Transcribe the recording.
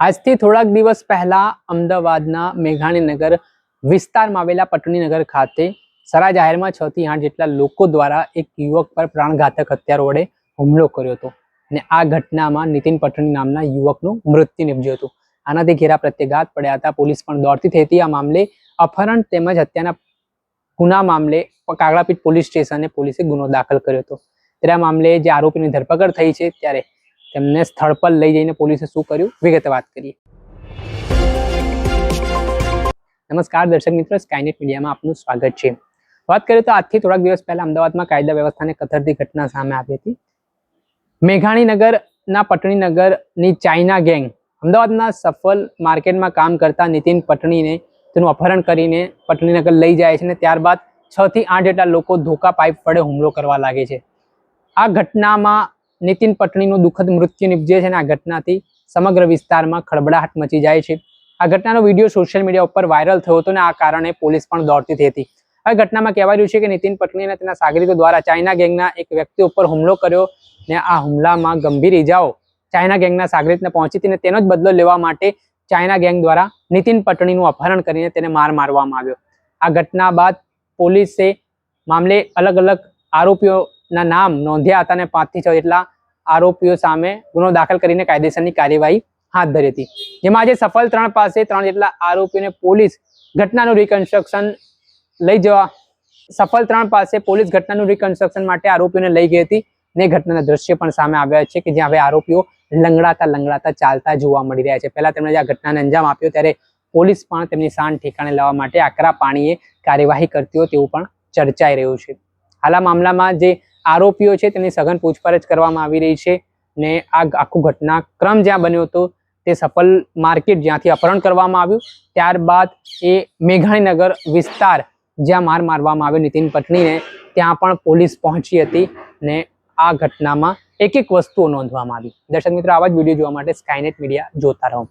આજથી થોડાક દિવસ પહેલા અમદાવાદના મેઘાણીનગર વિસ્તારમાં આવેલા પટણીનગર ખાતે સરા જાહેરમાં છ થી આઠ જેટલા લોકો દ્વારા એક યુવક પર પ્રાણઘાતક હત્યારો વડે હુમલો કર્યો હતો. અને આ ઘટનામાં નીતિન પટણી નામના યુવકનું મૃત્યુ નિપજ્યું હતું. આનાથી ઘેરા પ્રત્યેઘાત પડ્યા હતા. પોલીસ પણ દોડતી થઈ હતી. આ મામલે અપહરણ તેમજ હત્યાના ગુના મામલે કાગડાપીઠ પોલીસ સ્ટેશને પોલીસે ગુનો દાખલ કર્યો હતો. ત્યારે આ મામલે જે આરોપીની ધરપકડ થઈ છે, ત્યારે તેમને સ્થળ પર લઈ જઈને પોલીસે શું કર્યું? વિગતે વાત કરીએ. નમસ્કાર દર્શક મિત્રો સ્કાયનેટ મીડિયામાં આપનું સ્વાગત છે. વાત કરીએ તો આજથી થોડાક દિવસ પહેલા અમદાવાદમાં કાયદા વ્યવસ્થાને કથરતી ઘટના સામે આવી હતી. મેઘાણીનગરના પટણીનગરની ચાઇના ગેંગ અમદાવાદના સફલ માર્કેટમાં કામ કરતા નીતિન પટણીને તેનું અપહરણ કરીને પટણીનગર લઈ જાય છે અને ત્યારબાદ છ થી આઠ જેટલા લોકો ધોકા પાઇપ વડે હુમલો કરવા લાગે છે. આ ઘટનામાં નીતિન પટણીનું દુઃખદ મૃત્યુ નિપજે છે અને આ ઘટનાથી સમગ્ર વિસ્તારમાં ખળબડાહટ મચી જાય છે. આ ઘટનાનો વીડિયો સોશિયલ મીડિયા ઉપર વાયરલ થયો હતો અને આ કારણે પોલીસ પણ દોડતી થઈ હતી. આ ઘટનામાં કહેવાય રહ્યું છે કે નીતિન પટણી અને તેના સાગરીતો દ્વારા ચાઇના ગેંગના એક વ્યક્તિ ઉપર હુમલો કર્યો ને આ હુમલામાં ગંભીર ઇજાઓ ચાઇના ગેંગના સાગરીતને પહોંચી હતી અને તેનો જ બદલો લેવા માટે ચાઇના ગેંગ દ્વારા નીતિન પટણીનું અપહરણ કરીને તેને માર મારવામાં આવ્યો. આ ઘટના બાદ પોલીસે મામલે અલગ અલગ આરોપીઓના નામ નોંધ્યા હતા અને પાંચથી છ જેટલા આરોપીઓ સામે ગુનો દાખલ કરીને કાયદેસરની કાર્યવાહી હાથ ધરી હતી. જેમાં આજે સફલ ત્રણ પાસે ત્રણ જેટલા આરોપીઓને પોલીસ ઘટનાનું રિકન્સ્ટ્રક્શન લઈ જવા, સફલ ત્રણ પાસે પોલીસ ઘટનાનું રિકન્સ્ટ્રક્શન માટે આરોપીઓને લઈ ગઈ હતી ને ઘટનાના દ્રશ્ય પણ સામે આવ્યા છે કે જ્યાં હવે આરોપીઓ લંગડાતા લંગડાતા ચાલતા જોવા મળી રહ્યા છે. પહેલા તેમણે જે ઘટનાને અંજામ આપ્યો ત્યારે પોલીસ પણ તેમની શાન ઠેકાણે લાવવા માટે આકરા પાણીએ કાર્યવાહી કરતી હોય તેવું પણ ચર્ચાઈ રહ્યું છે. હાલ મામલામાં જે આરોપીઓ છે, તેની સઘન પૂછપરછ કરવામાં આવી રહી છે ને આ આખું ઘટનાક્રમ જ્યાં બન્યો હતો, તે સફલ માર્કેટ જ્યાંથી અપહરણ કરવામાં આવ્યું. ત્યારબાદ એ મેઘાણીનગર વિસ્તાર જ્યાં માર મારવામાં આવ્યો નીતિન પટણીને, ત્યાં પણ પોલીસ પહોંચી હતી ને આ ઘટનામાં એક એક વસ્તુઓ નોંધવામાં આવી. દર્શક મિત્રો, આવા જ વીડિયો જોવા માટે સ્કાયનેટ મીડિયા જોતા રહો.